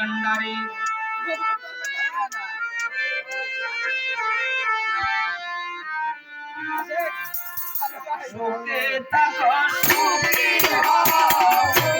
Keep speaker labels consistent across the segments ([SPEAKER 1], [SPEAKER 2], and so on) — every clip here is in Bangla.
[SPEAKER 1] কান্ডারি সুখে থাকো সুখী হও।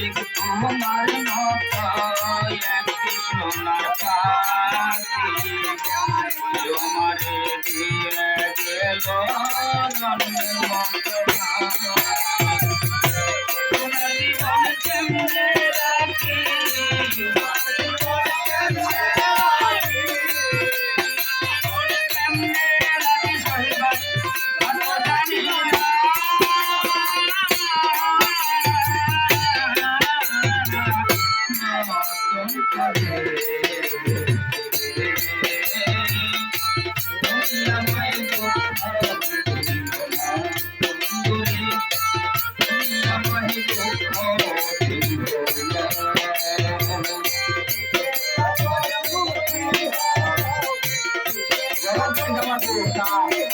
[SPEAKER 1] তোমার মতো একটি সোনার পাখি দিয়ে গেল জন্মের এই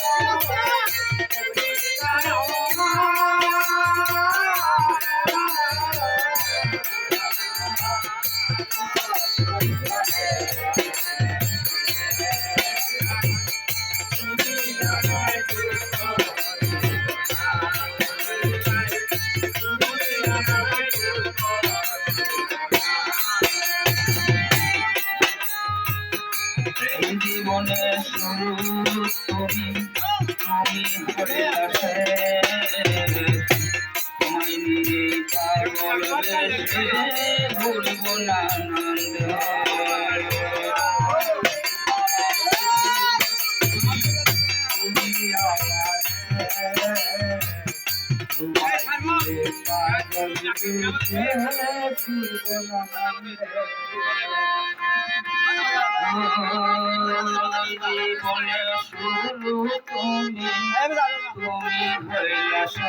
[SPEAKER 1] জীবনে শুরু তুমি তুমি হয়ে আসে। তোমায় নিয়ে পাগল বেশে ভুলব না পাগল ভুলব না তুমি তুমি হইয়াছে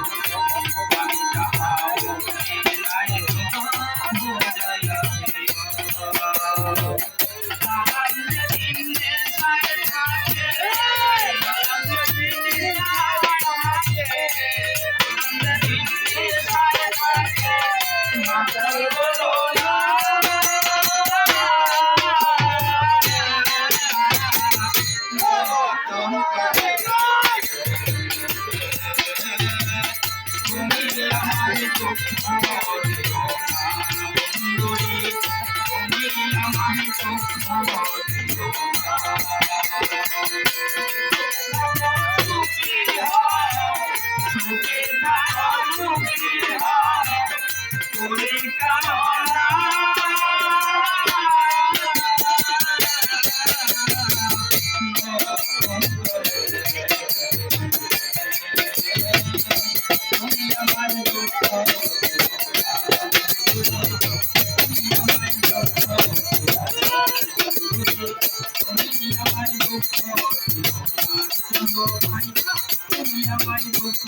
[SPEAKER 1] Glory. গো ভাই তুমি আমায় দুঃখ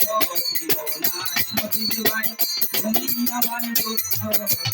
[SPEAKER 1] দুঃখ